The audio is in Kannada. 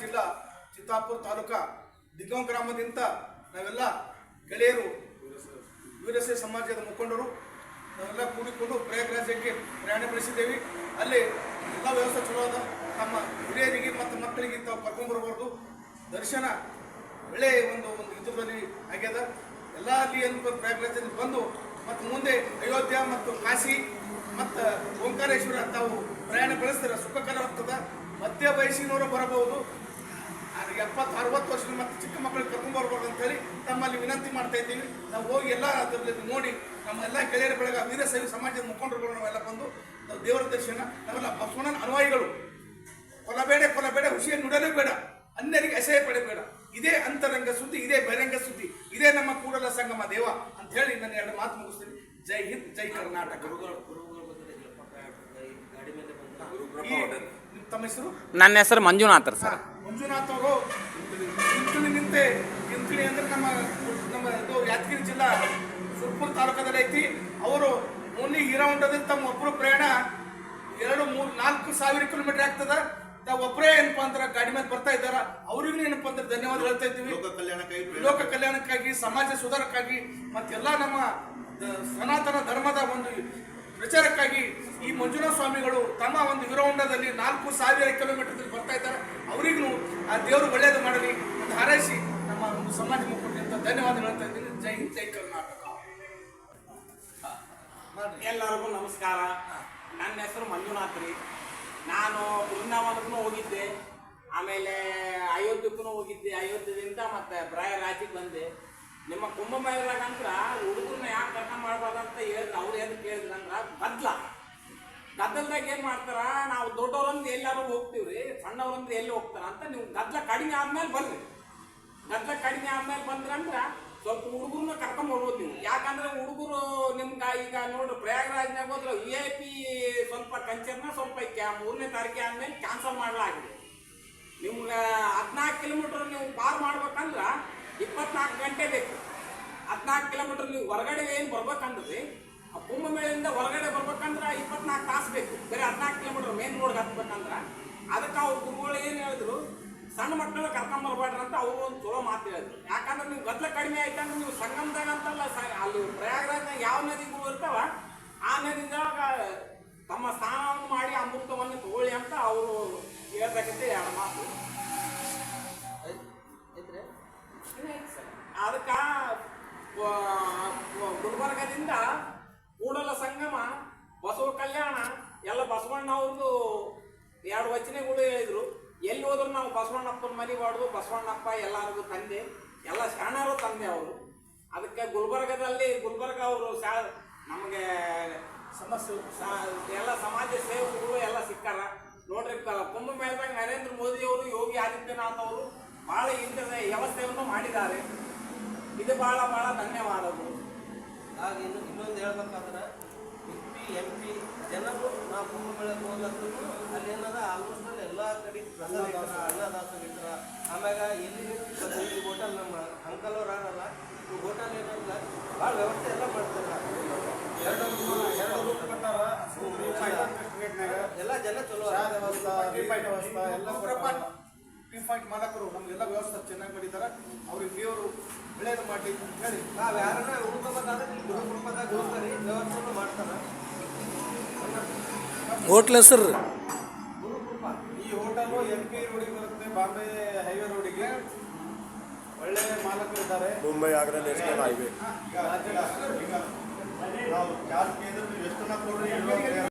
ಜಿಲ್ಲಾ ಚಿತ್ತಾಪುರ ತಾಲೂಕಾ ದಿಗ್ಗಂ ಗ್ರಾಮದಿಂದ ನಾವೆಲ್ಲ ಗೆಳೆಯರು ವೀರಸೇ ಸಮಾಜದ ಮುಖಂಡರು, ನಾವೆಲ್ಲ ಕೂಡಿಕೊಂಡು ಪ್ರಯಾಗರಾಜ್ಯಕ್ಕೆ ಪ್ರಯಾಣ ಬೆಳೆಸಿದ್ದೇವೆ. ಅಲ್ಲಿ ಎಲ್ಲ ವ್ಯವಸ್ಥೆ ಚಲೋ ಅದ. ನಮ್ಮ ಹಿರಿಯರಿಗೆ ಮತ್ತು ಮಕ್ಕಳಿಗೆ ತಾವು ಕರ್ಕೊಂಡ್ಬರ್ಬಾರ್ದು ದರ್ಶನ ಒಳ್ಳೆಯ ಒಂದು ಒಂದು ಯುದ್ಧದಲ್ಲಿ ಆಗ್ಯದ. ಎಲ್ಲ ಅಲ್ಲಿ ಏನು ಪ್ರಯಾಗರಾಜ್ಯದಲ್ಲಿ ಬಂದು ಮತ್ತು ಮುಂದೆ ಅಯೋಧ್ಯ ಮತ್ತು ಕಾಶಿ ಮತ್ತು ಓಂಕಾರೇಶ್ವರ ತಾವು ಪ್ರಯಾಣ ಬೆಳೆಸ್ತಾರೆ ಸುಖಕರ ಮತ್ತೆ ಮಧ್ಯ ವಯಸ್ಸಿನವರು ಬರಬಹುದು. ಎಪ್ಪತ್ತು ಅರವತ್ತು ವರ್ಷದ ಮತ್ತೆ ಚಿಕ್ಕ ಮಕ್ಕಳಿಗೆ ಕರ್ಕೊಂಡ್ ಅಂತೇಳಿ ಅಂತ ಹೇಳಿ ತಮ್ಮಲ್ಲಿ ವಿನಂತಿ ಮಾಡ್ತಾ ಇದ್ದೀವಿ. ನಾವು ಹೋಗಿ ಎಲ್ಲ ಅದರಲ್ಲಿ ನೋಡಿ ನಮ್ಮ ಎಲ್ಲ ಗೆಳೆಯರ ಬೆಳಗ ವೀರಶೈವ ಸಮಾಜದ ಮುಖಂಡರುಗಳು ನಾವೆಲ್ಲ ಬಂದು ನಾವು ದೇವರ ದರ್ಶನ ನಾವೆಲ್ಲ ಬಸವಣ್ಣನ ಅನುವಾಯಿಗಳು ಕೊಲಬೇಡ ಕೊಲಬೇಡ ಹುಷಿಯನ್ನು ನುಡಲೇ ಬೇಡ ಅನ್ಯರಿಗೆ ಅಸಹ್ಯ ಪಡಬೇಡ. ಇದೇ ಅಂತರಂಗ ಸುದ್ದಿ ಇದೇ ಬಹಿರಂಗ ಸುದ್ದಿ ಇದೇ ನಮ್ಮ ಕೂಡಲ ಸಂಗಮ ದೇವ ಅಂತ ಹೇಳಿ ನನ್ನ ಎರಡು ಮಾತು ಮುಗಿಸ್ತೀನಿ. ಜೈ ಹಿಂದ್ ಜೈ ಕರ್ನಾಟಕ. ಈ ನಿಮ್ಮ ತಮ್ಮ ಹೆಸರು? ನನ್ನ ಹೆಸರು ಮಂಜುನಾಥರ್ ಸರ್. ಮಂಜುನಾಥ್ ಅವರು ಇಂತಿಳಿ ನಿಂತೆ ಇಂತಿಳಿ ಅಂದ್ರೆ ನಮ್ಮ ನಮ್ಮ ಇದು ಯಾದಗಿರಿ ಜಿಲ್ಲಾ ಸುರ್ಪುರ ತಾಲೂಕದಲ್ಲಿ ಐತಿ. ಅವರು ಓನ್ಲಿ ಹೀರಾವಂಡದಿಂದ ತಮ್ಮ ಒಬ್ಬರು ಪ್ರಯಾಣ ಎರಡು ಮೂರು ನಾಲ್ಕು ಸಾವಿರ ಕಿಲೋಮೀಟರ್ ಆಗ್ತದ. ಒಬ್ಬರೇ ಏನಪ್ಪಾ ಅಂದ್ರೆ ಗಾಡಿ ಮೇಲೆ ಬರ್ತಾ ಇದ್ದಾರ. ಅವ್ರಿಗೂ ಏನಪ್ಪಾ ಅಂದ್ರೆ ಧನ್ಯವಾದ ಹೇಳ್ತಾ ಇದ್ದೀವಿ. ಲೋಕ ಕಲ್ಯಾಣಕ್ಕಾಗಿ ಲೋಕ ಕಲ್ಯಾಣಕ್ಕಾಗಿ ಸಮಾಜ ಸುಧಾರಕ್ಕಾಗಿ ಮತ್ತೆಲ್ಲ ನಮ್ಮ ಸನಾತನ ಧರ್ಮದ ಒಂದು ಪ್ರಚಾರಕ್ಕಾಗಿ ಈ ಮಂಜುನಾಥ ಸ್ವಾಮಿಗಳು ತಮ್ಮ ಒಂದು ವಿರೋಂಡದಲ್ಲಿ ನಾಲ್ಕು ಸಾವಿರ ಕಿಲೋಮೀಟರ್ ಬರ್ತಾ ಇದ್ದಾರೆ. ಅವರಿಗೂ ಆ ದೇವರು ಒಳ್ಳೇದು ಮಾಡಲಿ ಅಂತ ಹಾರೈಸಿ ನಮ್ಮ ಒಂದು ಸಮಾಜ ಮುಖಂಡರಿಂದ ಧನ್ಯವಾದ ಹೇಳ್ತಾ ಇದ್ದೀನಿ. ಜೈ ಜೈ ಕರ್ನಾಟಕ. ಎಲ್ಲರಿಗೂ ನಮಸ್ಕಾರ. ನನ್ನ ಹೆಸರು ಮಂಜುನಾಥ್ ರೀ. ನಾನು ಬೃಂದಾವನಕ್ಕೂ ಹೋಗಿದ್ದೆ. ಆಮೇಲೆ ಅಯೋಧ್ಯಕ್ಕೂ ಹೋಗಿದ್ದೆ. ಅಯೋಧ್ಯದಿಂದ ಮತ್ತೆ ರಾಜ್ಯಕ್ಕೆ ಬಂದೆ. ನಿಮ್ಮ ಕುಂಭಮೇಳದಾಗಂತ್ರ ಹುಡುಗರನ್ನ ಯಾಕೆ ಕರ್ಕೊಂಡ್ ಅಂತ ಹೇಳಿದ್ರು ಅವ್ರು ಏನು ಕೇಳಿದ್ರು ಅಂದ್ರೆ ಗದ್ಲ ಗದ್ದಲ್ದಾಗ ಏನು ಮಾಡ್ತಾರ, ನಾವು ದೊಡ್ಡವ್ರಂದು ಎಲ್ಲಾರು ಹೋಗ್ತೀವ್ರಿ ಸಣ್ಣವ್ರಂದು ಎಲ್ಲಿ ಹೋಗ್ತಾರ ಅಂತ ನೀವು ಗದ್ಲ ಕಡಿಮೆ ಆದ್ಮೇಲೆ ಬರ್ರಿ ಗದ್ದಲ ಕಡಿಮೆ ಆದ್ಮೇಲೆ ಬಂದ್ರಂದ್ರ ಸ್ವಲ್ಪ ಹುಡುಗರನ್ನ ಕರ್ಕೊಂಡ್ ಬರ್ಬೋದು ನೀವು. ಯಾಕಂದ್ರೆ ಹುಡುಗರು ನಿಮ್ಗೆ ಈಗ ನೋಡ್ರಿ ಪ್ರಯಾಗರಾಜ್ನಾಗ ಹೋದ್ರೆ ವಿ ಐ ಪಿ ಸ್ವಲ್ಪ ಕಂಚರ್ನ ಸ್ವಲ್ಪ ಮೂರನೇ ತಾರೀಕೆ ಆದ್ಮೇಲೆ ಕ್ಯಾನ್ಸಲ್ ಮಾಡಲಾಗಿದೆ. ನಿಮ್ಗೆ ಹದಿನಾಲ್ಕು ಕಿಲೋಮೀಟರ್ ನೀವು ಪಾರ್ ಮಾಡ್ಬೇಕಂದ್ರ ಇಪ್ಪತ್ನಾಲ್ಕು ಗಂಟೆ ಬೇಕು. ಹದಿನಾಲ್ಕು ಕಿಲೋಮೀಟರ್ ನೀವು ಹೊರಗಡೆ ಏನು ಬರ್ಬೇಕಂದ್ರಿ ಆ ಕುಂಭಮೇಳಿಂದ ಹೊರಗಡೆ ಬರ್ಬೇಕಂದ್ರೆ ಇಪ್ಪತ್ನಾಲ್ಕು ತಾಸು ಬೇಕು. ಬರೀ ಹದಿನಾಲ್ಕು ಕಿಲೋಮೀಟರ್ ಮೇನ್ ರೋಡ್ ಹತ್ಬೇಕಂದ್ರೆ ಅದಕ್ಕೆ ಅವ್ರು ಗುರುಗಳು ಏನು ಹೇಳಿದ್ರು, ಸಣ್ಣ ಮಕ್ಕಳು ಕರ್ಕೊಂಡ್ ಬರ್ಬೇಡ್ರಿ ಅಂತ ಅವರು ಒಂದು ಚಲೋ ಮಾತು ಹೇಳಿದ್ರು. ಯಾಕಂದ್ರೆ ನೀವು ಗದ್ದಲ ಕಡಿಮೆ ಆಯ್ತಂದ್ರೆ ನೀವು ಸಂಗಮದಾಗ ಅಂತಲ್ಲ ಅಲ್ಲಿ ಪ್ರಯಾಗರಾಜ್ನಾಗ ಯಾವ ನದಿಗಳು ಇರ್ತಾವ, ಆ ನದಿದಾಗ ತಮ್ಮ ಸ್ನಾನವನ್ನು ಮಾಡಿ ಅಮೃತವನ್ನು ತಗೊಳ್ಳಿ ಅಂತ ಅವರು ಹೇಳ್ತಕ್ಕಂತ ಎರಡು ಮಾತು. ಸಂಗಮ, ಬಸವ ಕಲ್ಯಾಣ, ಎಲ್ಲ ಬಸವಣ್ಣ ಅವ್ರದ್ದು ಎರಡು ವಚನೆಗಳು ಹೇಳಿದರು. ಎಲ್ಲಿ ಹೋದ್ರು ನಾವು ಬಸವಣ್ಣಪ್ಪನ ಮನೆ ಬಾಡ್ದು, ಬಸವಣ್ಣಪ್ಪ ಎಲ್ಲರಿಗೂ ತಂದೆ. ಎಲ್ಲ ಶರಣರು ತಂದೆ ಅವರು. ಅದಕ್ಕೆ ಗುಲ್ಬರ್ಗದಲ್ಲಿ, ಗುಲ್ಬರ್ಗ ಅವರು ಶಾ, ನಮಗೆ ಸಮಸ್ಯೆ ಎಲ್ಲ ಸಮಾಜ ಸೇವಕರು ಎಲ್ಲ ಸಿಕ್ಕಾರ. ನೋಡ್ರಿ ಕುಂಭಮೇಳದಾಗ ನರೇಂದ್ರ ಮೋದಿ ಅವರು ಯೋಗಿ ಆದಿತ್ಯನಾಥ್ ಅವರು ಬಹಳ ಇಂಥ ವ್ಯವಸ್ಥೆಯನ್ನು ಮಾಡಿದ್ದಾರೆ. ಇದು ಬಹಳ ಬಹಳ ಧನ್ಯವಾದಗಳು. ಹಾಗೆ ಇನ್ನು ಇನ್ನೊಂದು ಹೇಳ್ಬೇಕಾದ್ರೆ ಪಿ ಎಂ ಪಿ ಜನರು ನಾವು ಕುಂಭಮೇಳಕ್ಕೆ ಹೋಗ್ಲತ್ತೂ ಅಲ್ಲಿ ಏನದ ಆಲ್ಮೋಸ್ಟ್ ಅಲ್ಲಿ ಎಲ್ಲ ಕಡೆ ಪ್ರಸಾದ ಅನ್ನದಾಸ ಆಮ್ಯಾಗ ಎಲ್ಲಿ ಈ ಹೋಟೆಲ್ ನಮ್ಮ ಅಂಕಲ್ ಅವ್ರು ಆಗಲ್ಲ ಈ ಹೋಟೆಲ್ ಏನಲ್ಲ ಭಾಳ ವ್ಯವಸ್ಥೆ ಎಲ್ಲ ಮಾಡ್ತಾರೆ. ಎಲ್ಲ ಜನ ಚಲೋ ಟೀ ಪಾಯಿಂಟ್ ಮಾಲಕರು ನಮ್ಗೆಲ್ಲ ವ್ಯವಸ್ಥೆ ಚೆನ್ನಾಗಿ ಮಾಡಿದ್ದಾರೆ ಅವ್ರಿಗೆ ದೇವರು ಒಳ್ಳೇದು ಮಾಡಿ ಹೇಳಿ. ನಾವು ಯಾರನ್ನ ಉಳ್ಕೋಬೇಕಾದ್ರೆ ಇಲ್ಲಿ ಗೃಹ ಕುಟುಂಬದಾಗ ಹೋಗ್ತಾರೆ. ವ್ಯವಸ್ಥೆನೂ ಮಾಡ್ತಾರೆ. ಹೋಟ್ಲ್ ಹೆಸರು? ಈ ಹೋಟೆಲು ಎಲ್ ಪಿ ರೋಡಿಗೆ ಬರುತ್ತೆ ಬಾಂಬೆ ಹೈವೇ ರೋಡಿಗೆ. ಒಳ್ಳೆ ಮಾಲಕರು ಇದ್ದಾರೆ. Mumbai Agra national highway? ಎಷ್ಟು ಕೊಡ್ರಿ